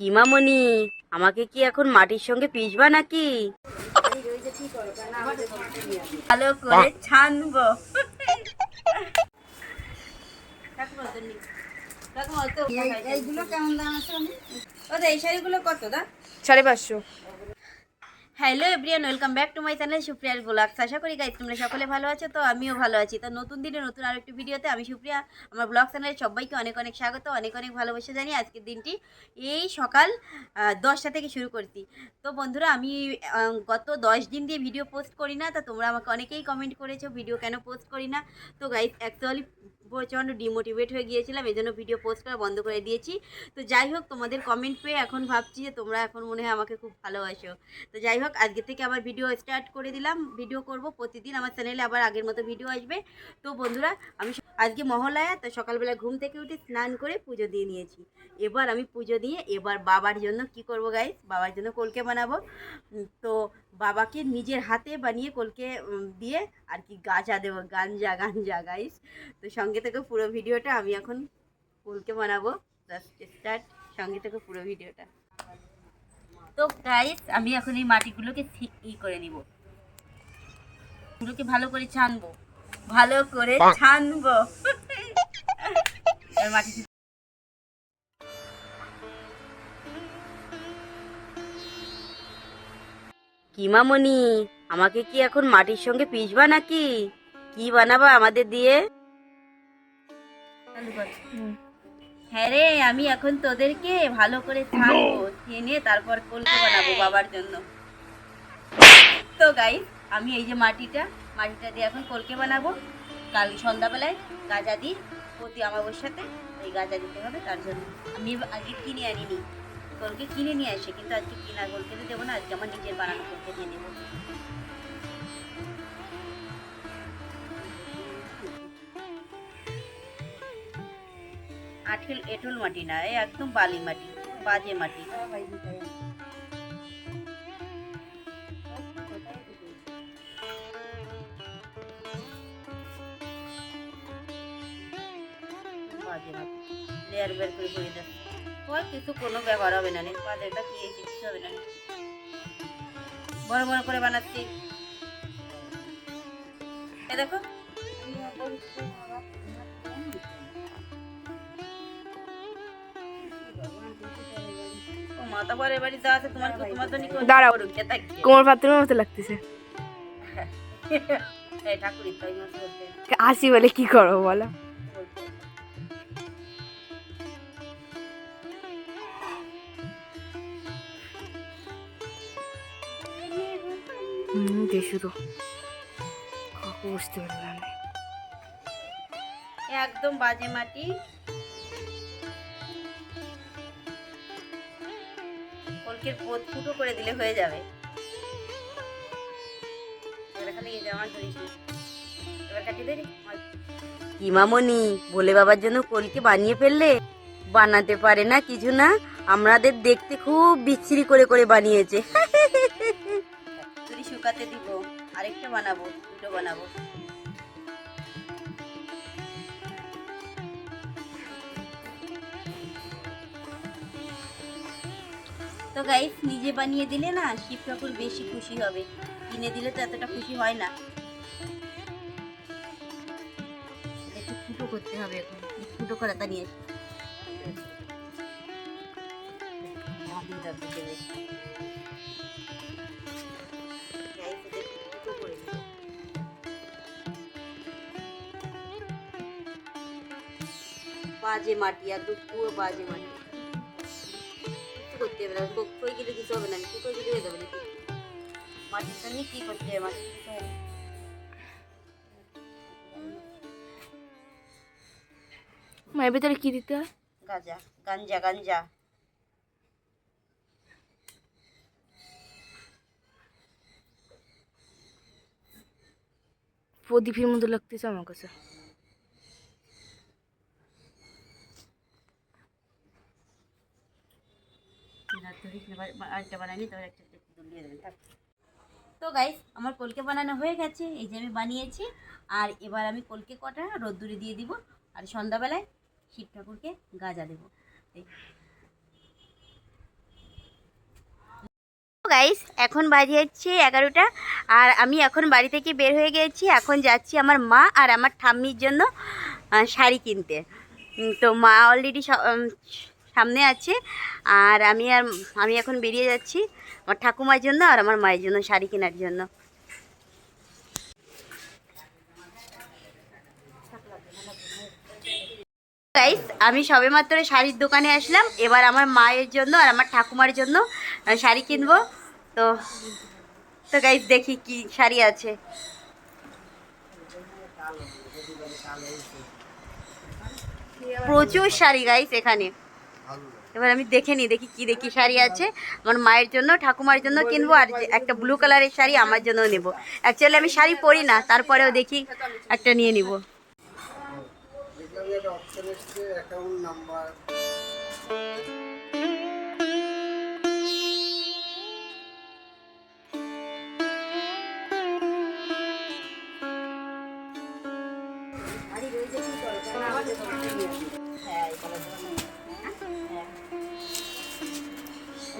কিমামণি আমাকে কি এখন মাটির সঙ্গে পিষবা নাকি? ভালো করে ছানবো। এইগুলো কেমন দাম আছে? ও এই শাড়িগুলো কত দা সাড়ে পাঁচশো। Hello everyone welcome back to my channel সুপ্রিয়ার গোলাক্স আশা করি গাইজ তোমরা সকলে ভালো আছো, তো আমিও ভালো আছি। তো নতুন দিনে নতুন আরেকটি ভিডিওতে আমি সুপ্রিয়া, আমার ব্লগ চ্যানেলে সবাইকে অনেক অনেক স্বাগত, অনেক অনেক ভালোবাসা জানি আজকের দিনটি এই সকাল দশটা থেকে শুরু করছি। তো বন্ধুরা, আমি গত দশ দিন দিয়ে ভিডিও পোস্ট করি না, তা তোমরা আমাকে অনেকেই কমেন্ট করেছ ভিডিও কেন পোস্ট করি না? তো গাইজ অ্যাকচুয়ালি প্রচণ্ড ডিমোটিভেট হয়ে গিয়েছিলাম এই জন্য ভিডিও পোস্ট করা বন্ধ করে দিয়েছি। তো যাই হোক, তোমাদের কমেন্ট পেয়ে এখন ভাবছি যে তোমরা এখন মনে হয় আমাকে খুব ভালোবাসো। তো যাই হোক, আজকে থেকে আবার ভিডিও স্টার্ট করে দিলাম। ভিডিও করব প্রতিদিন, আমার চ্যানেলে আবার আগের মতো ভিডিও আসবে। তো বন্ধুরা, আমি আজকে মহালয়া, তো সকালবেলা ঘুম থেকে উঠে স্নান করে পুজো দিয়ে নিয়েছি। এবার আমি পুজো দিয়ে এবার বাবার জন্য কি করব গাইস বাবার জন্য কলকে বানাবো। তো বাবাকে নিজের হাতে বানিয়ে কলকে দিয়ে আর কি গাঁজা দেবো। গাঞ্জা গাঞ্জা গাইস তো সঙ্গে থেকে পুরো ভিডিওটা আমি এখন কলকে বানাবো। স্টার্ট সঙ্গে থেকে পুরো ভিডিওটা। তো গাইস আমি এখন এই মাটিগুলোকে ই করে নিব। এগুলোকে ভালো করে ছানবো। ভালো করে ছানবো। মাটি কিমামণি আমাকে কি এখন মাটির সঙ্গে পিসবা নাকি কি বানাবা আমাদের দিয়ে? হ্যাঁ রে আমি এখন তোদেরকে ভালো করে ছানবো ছেনে তারপর কলকে বানাবো বাবার জন্য। তো গাইস আমি এই যে মাটিটা মাটিটা দিয়ে এখন কলকে বানাবো। কাল সন্ধ্যাবেলায় গাঁজা দিই প্রতি অমাবস্যাতে এই গাঁজা দিতে হবে তার জন্য। আমি আগে কিনে আনিনি কলকে কিনে নিয়ে আসে কিন্তু আজকে কিনা কলকে তো দেবো না আজকে আমার নিজের বানানো কলকে দিয়ে নেব আঠেল, এঁঠল মাটি না, এই একদম বালি মাটি, বাজে মাটি। বাজে মাটি। লেয়ার করে করে কিছু কোনো ব্যবহার হবে না বাজারটা হবে না বড় বড় করে বানাচ্ছি। এ দেখো। দাঁড়াও। কোমর পাত্রের মতো লাগতেছে। আসি বলে কি করব বলো? বুঝতে পারলাম একদম বাজে মাটি। কলকের পোত ফুটো করে দিলে হয়ে যাবে। কিমামণি ভোলে বাবার জন্য কলকে বানিয়ে ফেললে? বানাতে পারে না কিছু না আমাদের দেখতে খুব বিচ্ছিরি করে করে বানিয়েছে। শুকাতে দিব আরেকটা বানাবো দুটো বানাবো। তো গাইস নিজে বানিয়ে দিলে না শিব ঠাকুর বেশি খুশি হবে। কিনে দিলে তো এতটা খুশি হয় না। একটু ফুটো করতে হবে এখন। ফুটো নিয়ে করে দিও। বাজে মাটি আর পুরো বাজে মাটি। করতে হবে না কই গেলে কিছু হবে না কই গেলে হয়ে যাবে নাকি? মাটির সঙ্গে কি করতে হবে মাটির মায়ের ভেতরে কি দিতে হয়? গাঁজা গাঞ্জা গাঞ্জা প্রদীপের মতো লাগতেছে আমার কাছে। আরেকটা বানানি তবে একটা একটু দুলিয়ে দেবেন তো গাইস আমার কলকে বানানো হয়ে গেছে, এই যে আমি বানিয়েছি, আর এবার আমি কলকে কটা রোদ্দুরে দিয়ে দিব, আর সন্ধ্যাবেলায় শিব ঠাকুরকে গাজা দেবো। গাইস এখন বাজে হচ্ছে এগারোটা, আর আমি এখন বাড়ি থেকে বের হয়ে গেছি, এখন যাচ্ছি আমার মা আর আমার ঠাম্মির জন্য শাড়ি কিনতে। তো মা অলরেডি সামনে আছে। আর আমি আর আমি এখন বেরিয়ে যাচ্ছি আমার ঠাকুমার জন্য আর আমার মায়ের জন্য, শাড়ি কেনার জন্য। গাইস আমি সবেমাত্র শাড়ির দোকানে আসলাম। এবার আমার মায়ের জন্য আর আমার ঠাকুমার জন্য শাড়ি কিনবো। তো তো গাইস দেখি কি শাড়ি আছে। প্রচুর শাড়ি গাইস এখানে। এবার আমি দেখে নিই, দেখি কি দেখি শাড়ি আছে। আমার মায়ের জন্য, ঠাকুমার জন্য কিনবো, আর একটা ব্লু কালারের শাড়ি আমার জন্য নেব। অ্যাকচুয়ালি আমি শাড়ি পরি না, তারপরেও দেখি একটা নিয়ে নিব।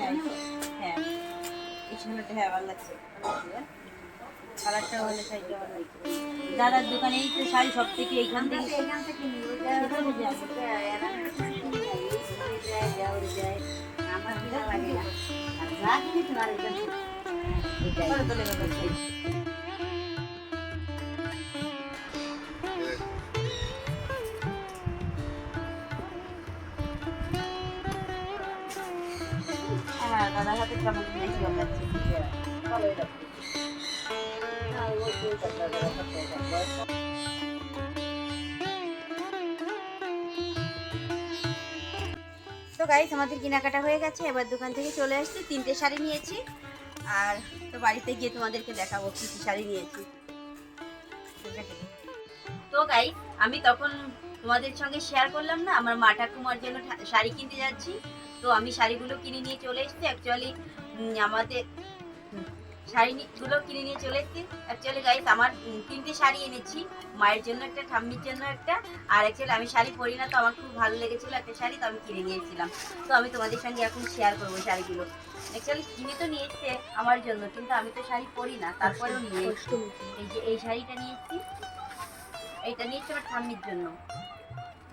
এখানে একটা অপশন এসছে অ্যাকাউন্ট নাম্বার দাদার দোকানে এই তো শাড়ি সব থেকে এইখান থেকে। আমার দিদা লাগে না। আর যা কিনি তোমার এখান তো গাইস আমাদের কেনাকাটা হয়ে গেছে। এবার দোকান থেকে চলে আসছি, তিনটে শাড়ি নিয়েছি। আর তো বাড়িতে গিয়ে তোমাদেরকে দেখাবো কি কি শাড়ি নিয়েছি। তো গাইস আমি তখন তোমাদের সঙ্গে শেয়ার করলাম না, আমার মা ঠাকুমার জন্য শাড়ি কিনতে যাচ্ছি। তো আমি শাড়িগুলো কিনে নিয়ে চলে এসেছি। অ্যাকচুয়ালি আমাদের শাড়িগুলো কিনে নিয়ে চলে এসেছি। অ্যাকচুয়ালি গাইস আমার তিনটে শাড়ি এনেছি। মায়ের জন্য একটা ঠাম্মির জন্য একটা। আর অ্যাকচুয়ালি আমি শাড়ি পরি না তো আমার খুব ভালো লেগেছিল একটা শাড়ি তো আমি কিনে নিয়েছিলাম। তো আমি তোমাদের সঙ্গে এখন শেয়ার করব শাড়িগুলো। অ্যাকচুয়ালি কিনে তো নিয়ে এসছে আমার জন্য কিন্তু আমি তো শাড়ি পরি না। তারপরেও নিয়ে এসেছি। এই যে এই শাড়িটা নিয়েছি এইটা নিয়েছি আমার ঠাম্মির জন্য।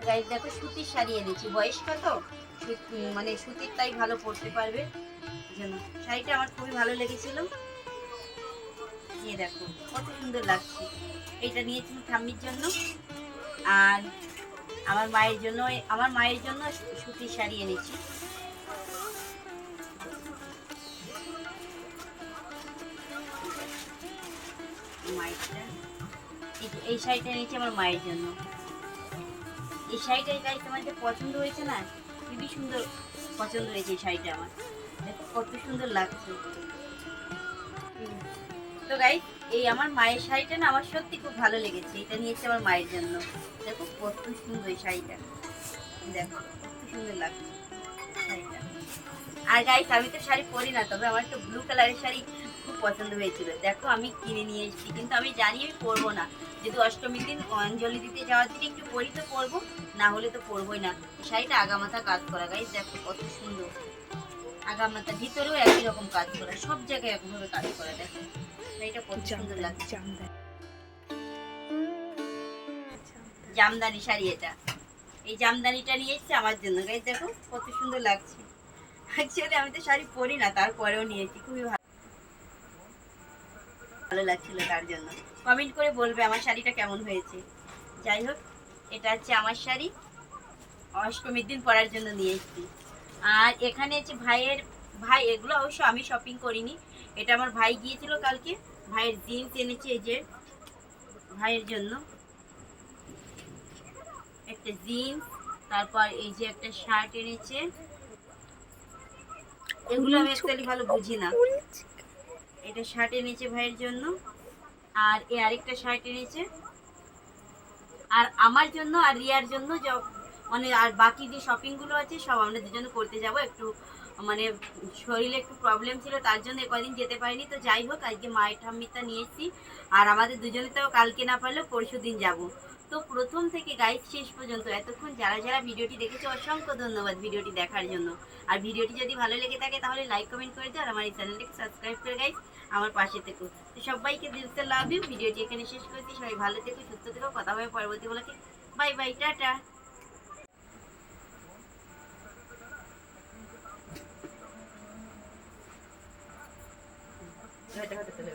গাইজ দেখো সুতির শাড়ি এনেছি। বয়স্ক তো মানে সুতির তাই ভালো পরতে পারবে। জন্য শাড়িটা আমার খুবই ভালো লেগেছিল। এই দেখো, কত সুন্দর লাগছে। এইটা নিয়েছি আমার ঠাম্মির জন্য। আর আমার মায়ের জন্য, আমার মায়ের জন্য সুতির শাড়ি এনেছি। এই শাড়িটা এনেছি আমার মায়ের জন্য। এই শাড়িটা তোমার যে পছন্দ হয়েছে না খুবই সুন্দর পছন্দ হয়েছে এই শাড়িটা আমার। দেখো, কত সুন্দর লাগছে। তো গাইজ এই আমার মায়ের শাড়িটা না আমার সত্যি খুব ভালো লেগেছে। এটা নিয়েছি আমার মায়ের জন্য। দেখো, কত সুন্দর এই শাড়িটা। দেখো কত সুন্দর লাগছে আর গাইস আমি তো শাড়ি পরি না, তবে আমার একটা ব্লু কালারের শাড়ি খুব পছন্দ হয়েছিল। দেখো, আমি কিনে নিয়ে এসেছি, কিন্তু আমি জানি আমি পরবো না। যেহেতু অষ্টমীর দিন অঞ্জলি দিতে যাওয়ার দিন একটু পরি তো পরবো না হলে তো পরবোই না। শাড়িটা আগামাথা কাজ করা গাইস দেখো কত সুন্দর। আগামাথা ভিতরেও একই রকম কাজ করা সব জায়গায় একভাবে কাজ করা দেখো। শাড়িটা কত সুন্দর লাগছে। জামদানি। শাড়ি এটা। এই জামদানিটা নিয়ে এসেছি আমার জন্য গাইজ দেখো কত সুন্দর লাগছে। অ্যাকচুয়ালি আমি তো শাড়ি পরি না তারপরেও নিয়েছি খুবই ভালো। ভালো লাগছিল তার জন্য। কমেন্ট করে বলবে আমার শাড়িটা কেমন হয়েছে। যাই হোক এটা হচ্ছে আমার শাড়ি। অষ্টমীর দিন পরার জন্য নিয়ে এসেছি। আর এখানে হচ্ছে ভাইয়ের ভাই এগুলো অবশ্য আমি শপিং করিনি। এটা আমার ভাই গিয়েছিল কালকে। ভাইয়ের জিন্স এনেছে এই যে ভাইয়ের জন্য। একটা জিন্স তারপর এই যে একটা শার্ট এনেছে। এগুলো আমি অ্যাকচুয়ালি ভালো বুঝি না। এটা শার্ট এনেছে ভাইয়ের জন্য। আর এ আরেকটা শার্ট এনেছে আর আমার জন্য আর রিয়ার জন্য মানে আর বাকি যে শপিংগুলো আছে, সব আমরা দুজনে করতে যাব। একটু মানে শরীরে একটু প্রবলেম ছিল, তার জন্য কদিন যেতে পারিনি। তো যাই হোক, আজকে মায়ের ঠাম্মিটা নিয়ে আর আমাদের দুজনে তো কালকে না পারলেও পরশু দিন যাব। তো প্রথম থেকে গাইড শেষ পর্যন্ত এতক্ষণ যারা যারা ভিডিওটি দেখেছে, অসংখ্য ধন্যবাদ ভিডিওটি দেখার জন্য। আর ভিডিওটি যদি ভালো লেগে থাকে, তাহলে লাইক কমেন্ট করে দিও, আর আমার এই চ্যানেলটিকে সাবস্ক্রাইব করে গাইজ আমার পাশে থেকো। তো সবাইকে দিলতে লাভ ইউ ভিডিওটি এখানে শেষ করছি। সবাই ভালো থেকো, সুস্থ থেকো। কথা হবে পরবর্তী বলাকে বাই বাই টাটা। ってなる。